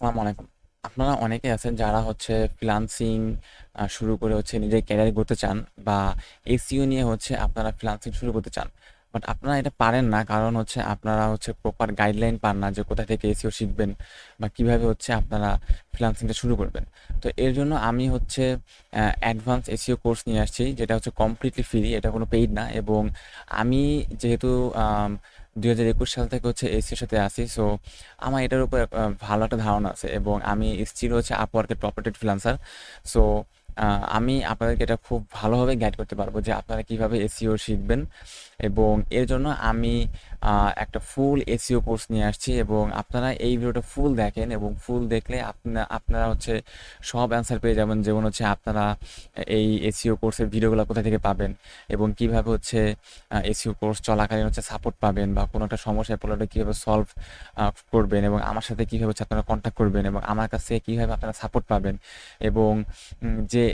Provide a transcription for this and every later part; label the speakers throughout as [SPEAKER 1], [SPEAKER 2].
[SPEAKER 1] আসসালামু আলাইকুম। আপনারা অনেকে আছেন যারা হচ্ছে ফ্রিল্যান্সিং আ শুরু করে হচ্ছে নিজের ক্যারিয়ার করতে চান বা এসিও নিয়ে হচ্ছে আপনারা ফ্রিল্যান্সিং শুরু করতে চান। বাট আপনারা এটা পারেন না কারণ হচ্ছে আপনারা হচ্ছে প্রপার গাইডলাইন পান না যে কোথা থেকে এসিও শিখবেন বা কীভাবে হচ্ছে আপনারা ফ্রিল্যান্সিংটা শুরু করবেন। তো এর জন্য আমি হচ্ছে অ্যাডভান্স এসিও কোর্স নিয়ে আসছি যেটা হচ্ছে কমপ্লিটলি ফ্রি এটা কোনো পেইড না এবং আমি যেহেতু আম ২০২১ সাল থেকে হচ্ছে এসির সাথে আসি সো আমার এটার উপর ভালো একটা ধারণা আছে এবং আমি স্থির হচ্ছে আপওয়ার্কের টপ রেটেড ফ্রিল্যান্সার। সো আমি আপনাদেরকে এটা খুব ভালোভাবে গাইড করতে পারব যে আপনারা কীভাবে এসিও শিখবেন এবং এর জন্য আমি একটা ফুল এসিও কোর্স নিয়ে আসছি এবং আপনারা এই ভিডিওটা ফুল দেখেন এবং ফুল দেখলে আপনা, আপনারা হচ্ছে সব অ্যান্সার পেয়ে যাবেন। যেমন হচ্ছে আপনারা এই এসইও কোর্সের ভিডিওগুলো কোথা থেকে পাবেন এবং কীভাবে হচ্ছে এসিও কোর্স চলাকালীন হচ্ছে সাপোর্ট পাবেন বা কোনো একটা সমস্যায় পড়লে কীভাবে সলভ করবেন এবং আমার সাথে কীভাবে হচ্ছে আপনারা কনট্যাক্ট করবেন এবং আমার কাছ কীভাবে আপনারা সাপোর্ট পাবেন এবং, উম যে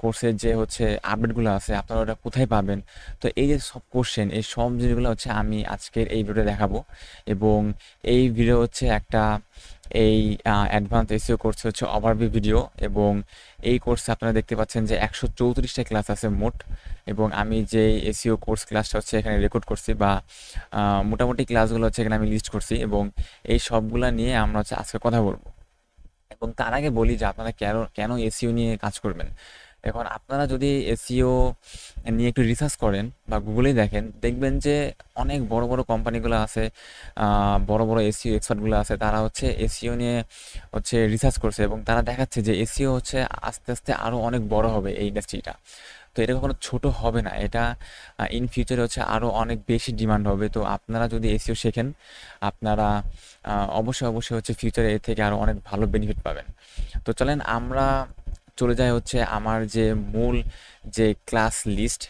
[SPEAKER 1] কোর্সের যে হচ্ছে আপডেটগুলো আছে, আপনারা ওটা কোথায় পাবেন। তো এই যে সব কোশ্চেন এই সব জিনিসগুলো হচ্ছে আমি আজকের এই ভিডিওতে দেখাবো এবং এই ভিডিও হচ্ছে একটা, এই অ্যাডভান্স এসিও কোর্স হচ্ছে ওভারভিউ ভিডিও এবং এই কোর্সে আপনারা দেখতে পাচ্ছেন যে ১৩৪ টা ক্লাস আছে মোট এবং আমি যেই এসইও কোর্স ক্লাসটা হচ্ছে এখানে রেকর্ড করছি বা মোটামুটি ক্লাসগুলো হচ্ছে এখানে আমি লিস্ট করছি এবং এই সবগুলা নিয়ে আমরা হচ্ছে আজকে কথা বলব। এবং তার আগে বলি যে আপনারা কেন কেন এসিও নিয়ে কাজ করবেন? এখন আপনারা যদি এসিও নিয়ে একটু রিসার্চ করেন বা গুগলেই দেখেন দেখবেন যে অনেক বড়, বড় কোম্পানিগুলো আছে বড়, বড় এসইও এক্সপার্টগুলো আছে তারা হচ্ছে এসিও নিয়ে হচ্ছে রিসার্চ করছে এবং তারা দেখাচ্ছে যে এসিও হচ্ছে আস্তে, আস্তে আরও অনেক বড় হবে এই ইন্ডাস্ট্রিটা। তো এটা কখনো ছোট হবে না। এটা ইন ফিউচারে হচ্ছে আরও অনেক বেশি ডিমান্ড হবে। তো আপনারা যদি এসিও শেখেন আপনারা অবশ্যই, অবশ্যই হচ্ছে ফিউচারে এর থেকে আরও অনেক ভালো বেনিফিট পাবেন। তো চলেন আমরা চলে যায় হচ্ছে আমার যে মূল যে ক্লাস লিস্ট,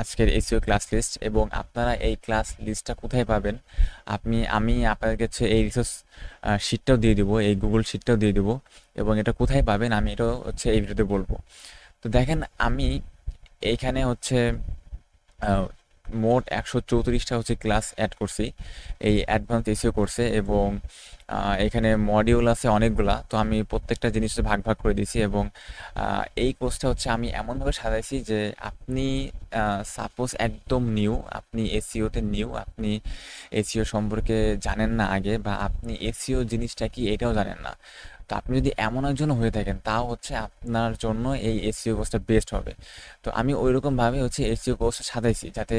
[SPEAKER 1] আজকের এসিও ক্লাস লিস্ট এবং আপনারা এই ক্লাস লিস্টটা কোথায় পাবেন? আপনি, আমি আপনাদের কাছে এই রিসোর্স শিটটাও দিয়ে দেবো, এই গুগল শিটটাও দিয়ে দেবো এবং এটা কোথায় পাবেন আমি এটাও হচ্ছে এই ভিডিওতে বলব তো দেখেন আমি এইখানে হচ্ছে মোট একশো চৌত্রিশটা হচ্ছে ক্লাস অ্যাড করছি এই অ্যাডভান্স এসইও করছে এবং এখানে মডিউল আছে অনেকগুলা। তো আমি প্রত্যেকটা জিনিস ভাগ, ভাগ করে দিছি এবং এই কোর্সটা হচ্ছে আমি এমনভাবে সাজাইছি যে আপনি সাপোজ একদম নিউ, আপনি এসিওতে নিউ, আপনি এসিও সম্পর্কে জানেন না আগে বা আপনি এসিও জিনিসটা কি এটাও জানেন না। তো আপনি যদি এমন একজন হয়ে থাকেন, তাও হচ্ছে আপনার জন্য এই এসইও কোর্সটা বেস্ট হবে। তো আমি ঐরকমভাবে হচ্ছে এসইও কোর্সটা সাজাইছি যাতে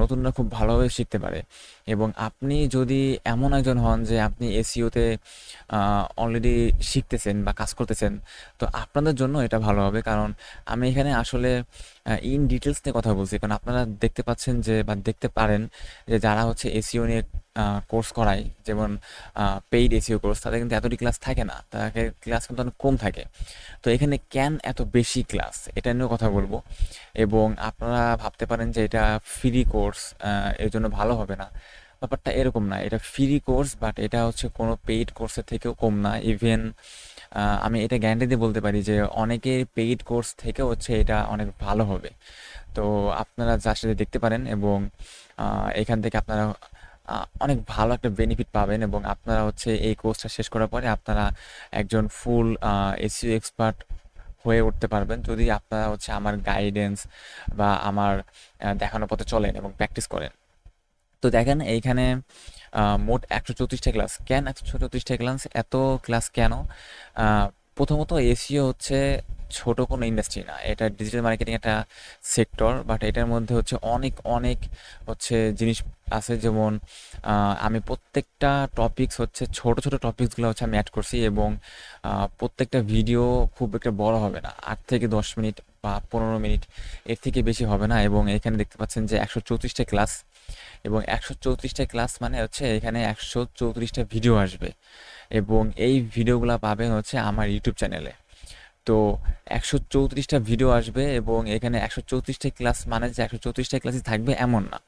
[SPEAKER 1] নতুনরা খুব ভালোভাবে শিখতে পারে এবং আপনি যদি এমন একজন হন যে আপনি এসিওতে অলরেডি শিখতেছেন বা কাজ করতেছেন, তো আপনাদের জন্য এটা ভালো হবে। কারণ আমি এখানে আসলে ইন ডিটেলস নিয়ে কথা বলছি। কারণ আপনারা দেখতে পাচ্ছেন যে বা দেখতে পারেন যে যারা হচ্ছে এসিও নিয়ে আ কোর্স করায় যেমন পেইড এসিও কোর্স তাদের কিন্তু এতটি ক্লাস থাকে না। তাদের ক্লাস কিন্তু অনেক কম থাকে। তো এখানে কেন এত বেশি ক্লাস? এটা নিয়েও কথা বলব এবং আপনারা ভাবতে পারেন যে এটা ফ্রি কোর্স এর জন্য ভালো হবে না। ব্যাপারটা এরকম না। এটা ফ্রি কোর্স বাট এটা হচ্ছে কোনো পেইড কোর্সের থেকেও কম না। ইভেন আমি এটা গ্যারান্টি দিয়ে বলতে পারি যে অনেকের পেইড কোর্স থেকেও হচ্ছে এটা অনেক ভালো হবে। তো আপনারা যার সাথে দেখতে পারেন এবং এখান থেকে আপনারা অনেক ভালো একটা বেনিফিট পাবেন এবং আপনারা হচ্ছে এই কোর্সটা শেষ করার পরে আপনারা একজন ফুল আ এসইও এক্সপার্ট হয়ে উঠতে পারবেন যদি আপনারা হচ্ছে আমার গাইডেন্স বা আমার দেখানো পথে চলেন এবং প্র্যাকটিস করেন। তো দেখেন এইখানে মোট ১৩৪ টা ক্লাস। কেন ১৩৪ টা ক্লাস? এত ক্লাস কেন? প্রথমত এসিও হচ্ছে ছোট কোনো ইন্ডাস্ট্রি না। এটা ডিজিটাল মার্কেটিং একটা সেক্টর বাট এটার মধ্যে হচ্ছে অনেক, অনেক হচ্ছে জিনিস আছে যেমন আমি প্রত্যেকটা টপিকস হচ্ছে ছোট, ছোট টপিকসগুলো হচ্ছে আমি এড করছি এবং প্রত্যেকটা ভিডিও খুব একটা বড় হবে না। আট থেকে ১০ মিনিট বা ১৫ মিনিট এর থেকে বেশি হবে না এবং এখানে দেখতে পাচ্ছেন যে ১৩৪ টা ক্লাস এবং ১৩৪ টা ক্লাস মানে হচ্ছে এখানে একশো চৌত্রিশটা ভিডিও আসবে এবং এই ভিডিওগুলো পাবেন হচ্ছে আমার ইউটিউব চ্যানেলে। তো একশো চৌত্রিশটা ভিডিও আসবে এবং এখানে একশো চৌত্রিশটা ক্লাস মানে যে একশো চৌত্রিশটা ক্লাসই থাকবে এমন না।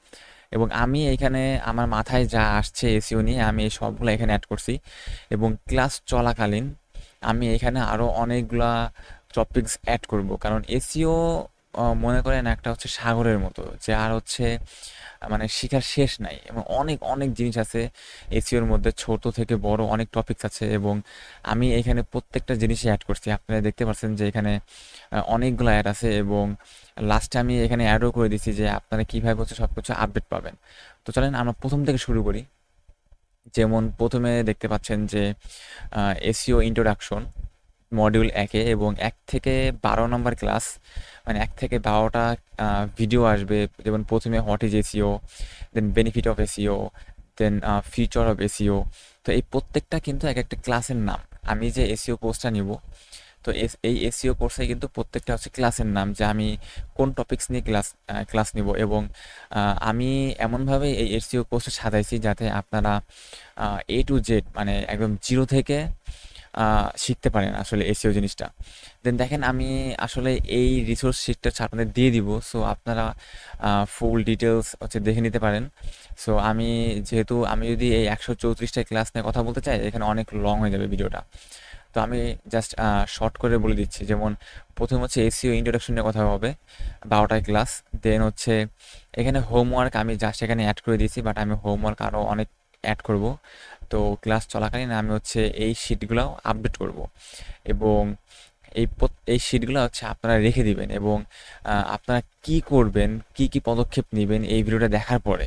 [SPEAKER 1] এবং আমি এখানে আমার মাথায় যা আসছে এসিও নিয়ে আমি সবগুলো এখানে অ্যাড করছি এবং ক্লাস চলাকালীন আমি এখানে আরও অনেকগুলা টপিকস অ্যাড করব। কারণ এসইও আহ, মনে করেন একটা হচ্ছে সাগরের মতো, যে আর হচ্ছে মানে শিখার শেষ নাই এবং অনেক অনেক জিনিস আছে এসিওর মধ্যে, ছোট থেকে বড় অনেক টপিকস আছে এবং আমি এখানে প্রত্যেকটা জিনিসই অ্যাড করছি। আপনারা দেখতে পাচ্ছেন যে এখানে অনেকগুলো অ্যাড আছে এবং লাস্টে আমি এখানে অ্যাডও করে দিছি যে আপনারা কীভাবে হচ্ছে সব কিছু আপডেট পাবেন। তো চলেন আমরা প্রথম থেকে শুরু করি। যেমন প্রথমে দেখতে পাচ্ছেন যে এসিও ইন্ট্রোডাকশন মডিউল একে এবং এক থেকে বারো নম্বর ক্লাস মানে এক থেকে বারোটা ভিডিও আসবে, যেমন প্রথমে what is SEO then benefit of SEO then future of SEO তো এই প্রত্যেকটা কিন্তু এক একটা ক্লাসের নাম। আমি যে এসিও কোর্সটা নিব, তো এই এসিও কোর্সে কিন্তু প্রত্যেকটা হচ্ছে ক্লাসের নাম যে আমি কোন টপিক্স নিয়ে ক্লাস ক্লাস নিব এবং আমি এমনভাবে এই এসিও কোর্সটা সাজাইছি যাতে আপনারা এ টু জেড মানে একদম জিরো থেকে শিখতে পারেন আসলে এসিও জিনিসটা। দেন দেখেন আমি আসলে এই রিসোর্স শিটটা আপনাদের দিয়ে দিব। সো আপনারা ফুল ডিটেলস হচ্ছে দেখে নিতে পারেন। সো আমি যেহেতু আমি যদি এই একশো চৌত্রিশটা ক্লাস নিয়ে কথা বলতে চাই, এখানে অনেক লং হয়ে যাবে ভিডিওটা তো আমি জাস্ট শর্ট করে বলে দিচ্ছি। যেমন প্রথম হচ্ছে এসিও ইন্ট্রোডাকশন নিয়ে কথা হবে, বারোটায় ক্লাস দেন হচ্ছে এখানে হোমওয়ার্ক আমি জাস্ট এখানে অ্যাড করে দিয়েছি বাট আমি হোমওয়ার্ক আরও অনেক অ্যাড করব। তো ক্লাস চলাকালীন আমি হচ্ছে এই শিটগুলো আপডেট করব এবং এই এই শিটগুলো হচ্ছে আপনারা রেখে দিবেন এবং আপনারা কি করবেন, কি কি পদক্ষেপ নেবেন এই ভিডিওটা দেখার পরে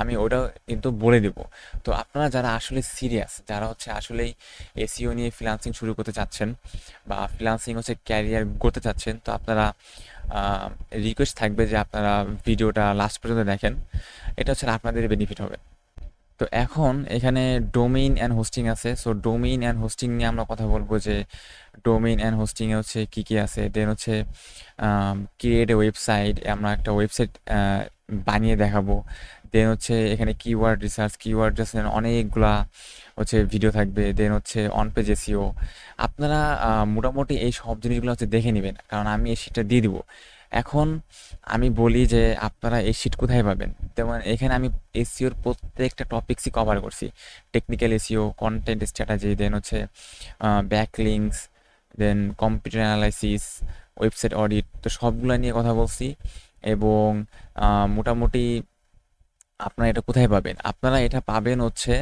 [SPEAKER 1] আমি ওটা কিন্তু বলে দেব। তো আপনারা যারা আসলে সিরিয়াস যারা হচ্ছে আসলেই এসিও নিয়ে ফ্রিল্যান্সিং শুরু করতে চাচ্ছেন বা ফ্রিল্যান্সিং হচ্ছে ক্যারিয়ার করতে চাচ্ছেন, তো আপনারা রিকোয়েস্ট থাকবে যে আপনারা ভিডিওটা লাস্ট পর্যন্ত দেখেন। এটা হচ্ছে আপনাদের বেনিফিট হবে। তো এখন এখানে ডোমেইন অ্যান্ড হোস্টিং আছে। সো ডোমেইন অ্যান্ড হোস্টিং নিয়ে আমরা কথা বলব যে ডোমেইন অ্যান্ড হোস্টিংয়ে হচ্ছে কী কী আছে। দেন হচ্ছে ক্রিয়েট এ ওয়েবসাইট আমরা একটা ওয়েবসাইট বানিয়ে দেখাবো। দেন হচ্ছে এখানে কিওয়ার্ড রিসার্চ কিওয়ার্ড রিসার্চ অনেকগুলা হচ্ছে ভিডিও থাকবে। দেন হচ্ছে অন পেজ এসিও আপনারা মোটামুটি এই সব জিনিসগুলো হচ্ছে দেখে নেবেন। কারণ আমি এই শিটটা দিয়ে দিব। এখন আমি বলি যে আপনারা এই শিট কোথায় পাবেন? যেমন এখানে আমি এসিওর প্রত্যেকটা টপিক্সই কভার করছি। Technical SEO content strategy then হচ্ছে backlinks then computer analysis website audit তো সবগুলো নিয়ে কথা বলছি এবং মোটামুটি আপনারা এটা কোথায় পাবেন? আপনারা এটা পাবেন হচ্ছে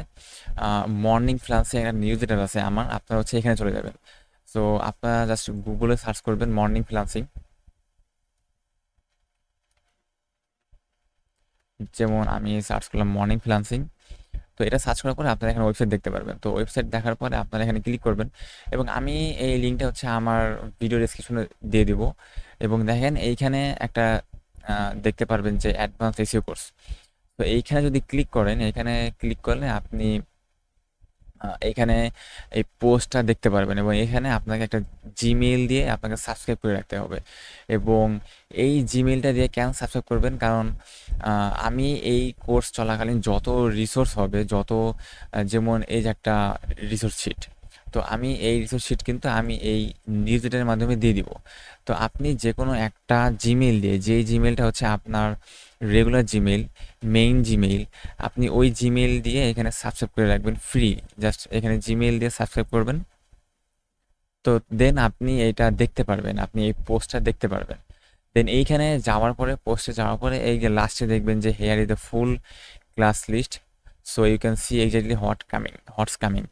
[SPEAKER 1] মর্নিং ফ্লান্সে একটা নিউজ লেটার আছে আমার, আপনারা হচ্ছে এখানে চলে যাবেন। সো আপনারা জাস্ট গুগলে সার্চ করবেন মর্নিং ফ্লান্সিং যেমন আমি সার্চ করলাম মর্নিং ফ্রিলান্সিং তো এটা সার্চ করার পরে আপনারা এখানে ওয়েবসাইট দেখতে পারবেন। তো ওয়েবসাইট দেখার পরে আপনারা এখানে ক্লিক করবেন এবং আমি এই লিঙ্কটা হচ্ছে আমার ভিডিও ডিসক্রিপশনে দিয়ে দিব। এবং দেখেন এইখানে একটা দেখতে পারবেন যে অ্যাডভান্স এসিও কোর্স তো এইখানে যদি ক্লিক করেন এখানে ক্লিক করলে আপনি আহ, এইখানে এই পোস্টটা দেখতে পারবেন এবং এখানে আপনাকে একটা জিমেইল দিয়ে আপনাকে সাবস্ক্রাইব করে রাখতে হবে এবং এই জিমেইলটা দিয়ে কেন সাবস্ক্রাইব করবেন? কারণ আমি এই কোর্স চলাকালীন যত রিসোর্স হবে যত যেমন এই যে একটা রিসোর্স শিট তো আমি এই রিসোর্স শিট কিন্তু আমি এই নিউজ লেটারের মাধ্যমে দিয়ে দিব। তো আপনি যে কোনো একটা জিমেইল দিয়ে যেই জিমেইলটা হচ্ছে আপনার রেগুলার জিমেইল মেইন জিমেইল আপনি ওই জিমেইল দিয়ে এখানে সাবস্ক্রাইব করে রাখবেন ফ্রি জাস্ট এখানে জিমেইল দিয়ে সাবস্ক্রাইব করবেন। তো দেন আপনি এটা দেখতে পারবেন, আপনি এই পোস্টটা দেখতে পারবেন। দেন এইখানে যাওয়ার পরে পোস্টে যাওয়ার পরে এই যে লাস্টে দেখবেন যে here is the full class list so you can see exactly what's coming what's coming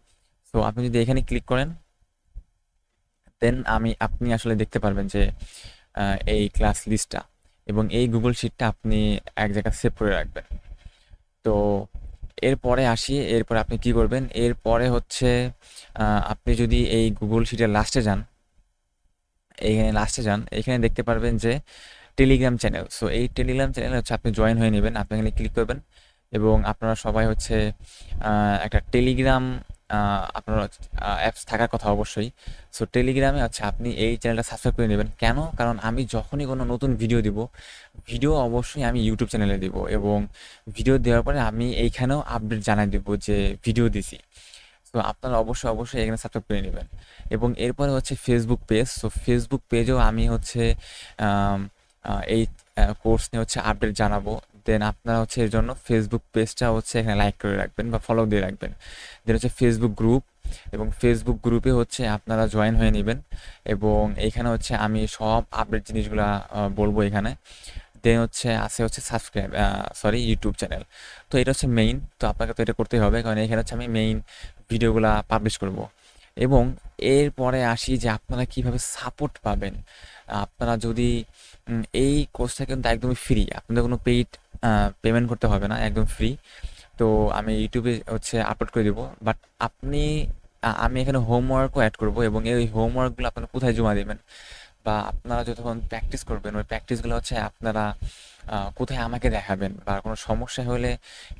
[SPEAKER 1] so আপনি যদি এখানে ক্লিক করেন দেন আমি, আপনি আসলে দেখতে পারবেন যে এই ক্লাস লিস্টটা এবং এই গুগল শিটটা আপনি এক জায়গায় সেভ করে রাখবেন। তো এরপরে আসি, এরপরে আপনি কি করবেন? এরপরে হচ্ছে আপনি যদি এই গুগল শিটের লাস্টে যান এইখানে লাস্টে যান, এখানে দেখতে পারবেন যে টেলিগ্রাম চ্যানেল সো এই টেলিগ্রাম চ্যানেল হচ্ছে আপনি জয়েন হয়ে নেবেন, আপনি এখানে ক্লিক করবেন এবং আপনারা সবাই হচ্ছে একটা টেলিগ্রাম আপনার অ্যাপস থাকার কথা অবশ্যই। সো টেলিগ্রামে হচ্ছে আপনি এই চ্যানেলটা সাবস্ক্রাইব করে নেবেন। কেন? কারণ আমি যখনই কোনো নতুন ভিডিও দিব ভিডিও অবশ্যই আমি ইউটিউব চ্যানেলে দিব এবং ভিডিও দেওয়ার পরে আমি এইখানেও আপডেট জানাই দেবো যে ভিডিও দিছি। তো আপনারা অবশ্যই অবশ্যই এখানে সাবস্ক্রাইব করে নেবেন। এবং এরপরে হচ্ছে ফেসবুক পেজ সো ফেসবুক পেজেও আমি হচ্ছে এই কোর্স নিয়ে হচ্ছে আপডেট জানাব। দেন আপনারা হচ্ছে এর জন্য ফেসবুক পেজটা হচ্ছে এখানে লাইক করে রাখবেন বা ফলো দিয়ে রাখবেন। দেন হচ্ছে ফেসবুক গ্রুপ এবং ফেসবুক গ্রুপে হচ্ছে আপনারা জয়েন হয়ে নেবেন এবং এখানে হচ্ছে আমি সব আপডেট জিনিসগুলো বলব এখানে। দেন হচ্ছে আছে হচ্ছে সাবস্ক্রাইব সরি ইউটিউব চ্যানেল তো এটা হচ্ছে মেইন তো আপনাকে তো এটা করতেই হবে কারণ এখানে হচ্ছে আমি মেইন ভিডিওগুলো পাবলিশ করব। এবং এরপরে আসি যে আপনারা কীভাবে সাপোর্ট পাবেন। আপনারা যদি এই কোর্সটা কিন্তু একদমই ফ্রি আপনাদের কোনো পেইড পেমেন্ট করতে হবে না, একদম ফ্রি তো আমি ইউটিউবে হচ্ছে আপলোড করে দেবো। বাট আপনি আমি এখানে হোমওয়ার্কও অ্যাড করব এবং এই হোমওয়ার্কগুলো আপনারা কোথায় জমা দেবেন? বা আপনারা যতক্ষণ প্র্যাকটিস করবেন, ওই প্র্যাকটিসগুলো হচ্ছে আপনারা কোথায় আমাকে দেখাবেন? বা কোনো সমস্যা হলে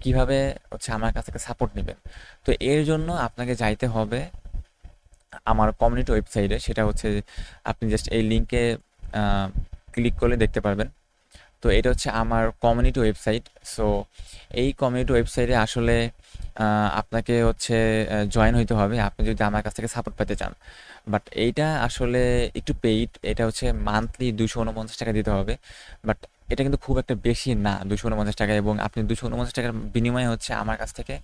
[SPEAKER 1] কীভাবে হচ্ছে আমার কাছ থেকে সাপোর্ট নেবেন? তো এর জন্য আপনাকে যাইতে হবে আমার কমিউনিটি ওয়েবসাইটে সেটা হচ্ছে আপনি জাস্ট এই লিঙ্কে ক্লিক করলে দেখতে পারবেন। তো এটা হচ্ছে আমার কমিউনিটি ওয়েবসাইট সো এই কমিউনিটি ওয়েবসাইটে আসলে আপনাকে হচ্ছে জয়েন হইতে হবে। আপনি যদি আমার কাছ থেকে সাপোর্ট পেতে চান। বাট এইটা আসলে একটু পেইড এটা হচ্ছে মান্থলি দুশো উনপঞ্চাশ টাকা দিতে হবে। বাট এটা কিন্তু খুব একটা বেশি না দুশো উনপঞ্চাশ টাকা। এবং আপনি দুশো উনপঞ্চাশ টাকার বিনিময়ে হচ্ছে আমার কাছ থেকে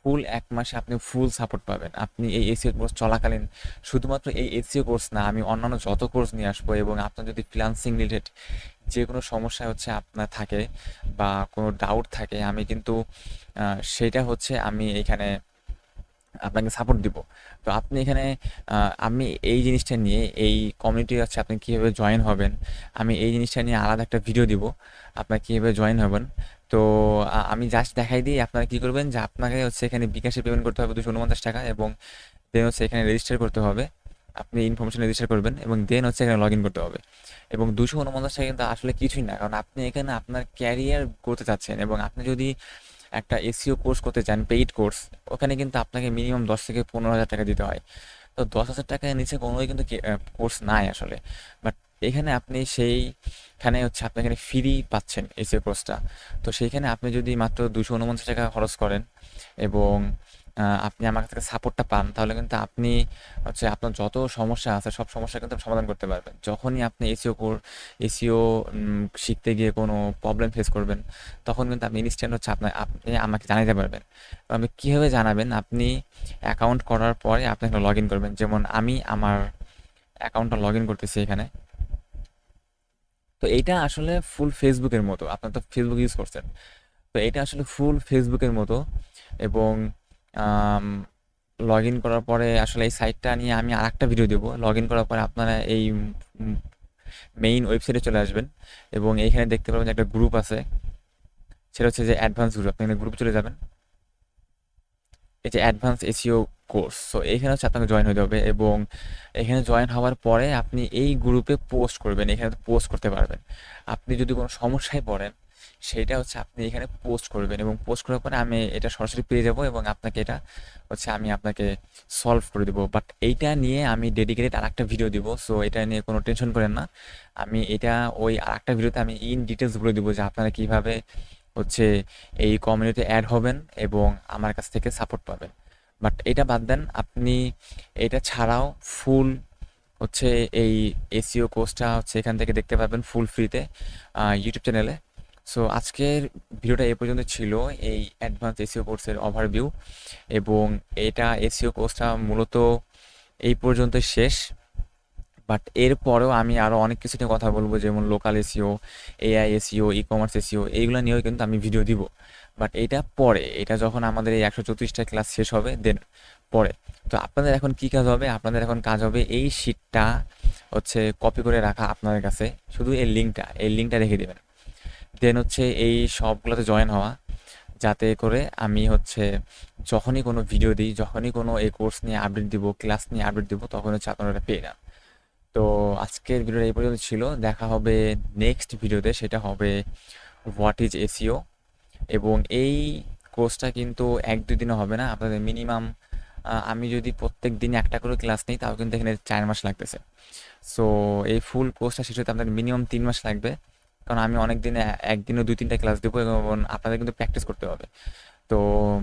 [SPEAKER 1] ফুল এক মাসে আপনি ফুল সাপোর্ট পাবেন। আপনি এই এসিও কোর্স চলাকালীন শুধুমাত্র এই এসিও কোর্স না, আমি অন্যান্য যত কোর্স নিয়ে আসব এবং আপনার যদি ফ্রিলান্সিং রিলেটেড যে কোনো সমস্যা হচ্ছে আপনার থাকে বা কোনো ডাউট থাকে, আমি কিন্তু সেটা হচ্ছে আমি এখানে আপনাকে সাপোর্ট দিব। তো আপনি এখানে আমি এই জিনিসটা নিয়ে, এই কমিউনিটি আছে আপনি কীভাবে জয়েন হবেন, আমি এই জিনিসটা নিয়ে আলাদা একটা ভিডিও দিব, আপনার কীভাবে জয়েন হবেন। তো আমি জাস্ট দেখাই দিই আপনারা কী করবেন যে আপনাকে হচ্ছে এখানে বিকাশে পেমেন্ট করতে হবে দুশো উনপঞ্চাশ টাকা এবং দেন হচ্ছে এখানে রেজিস্টার করতে হবে। আপনি ইনফরমেশন রেজিস্টার করবেন এবং দেন হচ্ছে এখানে লগ ইন করতে হবে। এবং দুশো উনপঞ্চাশ টাকা কিন্তু আসলে কিছুই না, কারণ আপনি এখানে আপনার ক্যারিয়ার করতে চাচ্ছেন এবং আপনি যদি একটা এসিও কোর্স করতে চান পেইড কোর্স ওখানে কিন্তু আপনাকে মিনিমাম দশ থেকে পনেরো হাজার টাকা দিতে হয়। তো দশ হাজার টাকার নিচে কোনোই কিন্তু কোর্স নাই আসলে। বাট এখানে আপনি সেইখানে হচ্ছে আপনি এখানে ফ্রি পাচ্ছেন এসিও কোর্সটা তো সেইখানে আপনি যদি মাত্র দুশো উনপঞ্চাশ টাকা খরচ করেন এবং আপনি আমার কাছ থেকে সাপোর্টটা পান, তাহলে কিন্তু আপনি হচ্ছে আপনার যত সমস্যা আছে, সব সমস্যা কিন্তু সমাধান করতে পারবেন। যখনই আপনি এসিও কোর এসিও শিখতে গিয়ে কোনো প্রবলেম ফেস করবেন, তখন কিন্তু আপনি ইনস্ট্যান্ট হচ্ছে আপনার আপনি আমাকে জানাতে পারবেন। আপনি কীভাবে জানাবেন? আপনি অ্যাকাউন্ট করার পরে আপনি এখানে লগ ইন করবেন। যেমন আমি আমার অ্যাকাউন্টটা লগ ইন করতেছি এখানে। তো এইটা আসলে ফুল ফেসবুকের মতো, আপনার তো ফেসবুক ইউজ করছেন। তো এটা আসলে ফুল ফেসবুকের মতো এবং লগ ইন করার পরে আসলে এই সাইটটা নিয়ে আমি আর একটা ভিডিও দেবো। লগ ইন করার পরে আপনারা এই মেইন ওয়েবসাইটে চলে আসবেন এবং এইখানে দেখতে পাবেন যে একটা গ্রুপ আছে। সেটা হচ্ছে যে অ্যাডভান্স গ্রুপ আপনি গ্রুপে চলে যাবেন। এই যে অ্যাডভান্স এসিও কোর্স সো এইখানে হচ্ছে আপনাকে জয়েন হতে হবে এবং এখানে জয়েন হওয়ার পরে আপনি এই গ্রুপে পোস্ট করবেন, এখানে পোস্ট করতে পারবেন। আপনি যদি কোনো সমস্যায় পড়েন সেটা হচ্ছে আপনি এখানে পোস্ট করবেন এবং পোস্ট করার পরে আমি এটা সরাসরি পেয়ে যাব এবং আপনাকে এটা হচ্ছে আমি আপনাকে সলভ করে দেবো। বাট এইটা নিয়ে আমি ডেডিকেটেড আর একটা ভিডিও দিব সো এটা নিয়ে কোনো টেনশন করেন না। আমি এটা ওই আর একটা ভিডিওতে আমি ইন ডিটেলস বলে দিব যে আপনারা কীভাবে হচ্ছে এই কমিউনিটি অ্যাড হবেন এবং আমার কাছ থেকে সাপোর্ট পাবেন। বাট এটা বাদ দেন, আপনি এটা ছাড়াও ফুল হচ্ছে এই এসিও কোর্সটা হচ্ছে এখান থেকে দেখতে পাবেন ফুল ফ্রিতে ইউটিউব চ্যানেলে সো আজকের ভিডিওটা এ পর্যন্ত ছিল। এই অ্যাডভান্স এসিও কোর্সের ওভারভিউ এবং এটা এসিও কোর্সটা মূলত এই পর্যন্ত শেষ। বাট এরপরেও আমি আরও অনেক কিছু নিয়ে কথা বলব, যেমন local SEO AI SEO ecommerce SEO এইগুলো নিয়েও কিন্তু আমি ভিডিও দিব। বাট এটা পরে, এটা যখন আমাদের এই একশো চৌত্রিশটা ক্লাস শেষ হবে দেন পরে। তো আপনাদের এখন কি কাজ হবে? আপনাদের এখন কাজ হবে এই শিটটা হচ্ছে কপি করে রাখা আপনাদের কাছে। শুধু এই লিঙ্কটা এই লিঙ্কটা রেখে দেবেন। দেন হচ্ছে এই সবগুলোতে জয়েন হওয়া। যাতে করে আমি হচ্ছে যখনই কোনো ভিডিও দিই, যখনই কোনো এই কোর্স নিয়ে আপডেট দিব ক্লাস নিয়ে আপডেট দিব, তখন হচ্ছে আপনারা পেয়ে যান। তো আজকের ভিডিওটা এই পর্যন্ত ছিল। দেখা হবে নেক্সট ভিডিওতে সেটা হবে হোয়াট ইজ এসিও এবং এই কোর্সটা কিন্তু এক দুই দিনও হবে না। আপনাদের মিনিমাম আমি যদি প্রত্যেক দিন একটা করে ক্লাস নিই, তাও কিন্তু এখানে চার মাস লাগতেছে। সো এই ফুল কোর্সটা শেষ হতে আপনাদের মিনিমাম তিন মাস লাগবে। কারণ আমি অনেক দিনে একদিনও দুই তিনটা ক্লাস দেবো এবং আপনাদের কিন্তু প্র্যাকটিস করতে হবে। তো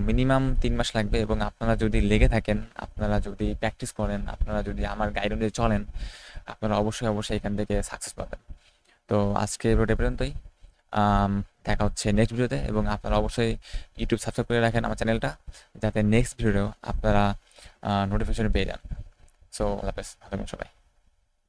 [SPEAKER 1] মিনিমাম তিন মাস লাগবে এবং আপনারা যদি লেগে থাকেন, আপনারা যদি প্র্যাকটিস করেন, আপনারা যদি আমার গাইড অনুযায়ী চলেন, আপনারা অবশ্যই অবশ্যই এখান থেকে সাকসেস পাবেন। তো আজকে ভিডিওটা পর্যন্তই। দেখা হচ্ছে নেক্সট ভিডিওতে এবং আপনারা অবশ্যই ইউটিউব সাবস্ক্রাইব করে রাখেন আমার চ্যানেলটা যাতে নেক্সট ভিডিও আপনারা নোটিফিকেশন পেয়ে যান। সো আল্লাহ হাফেজ, ভালো সবাই।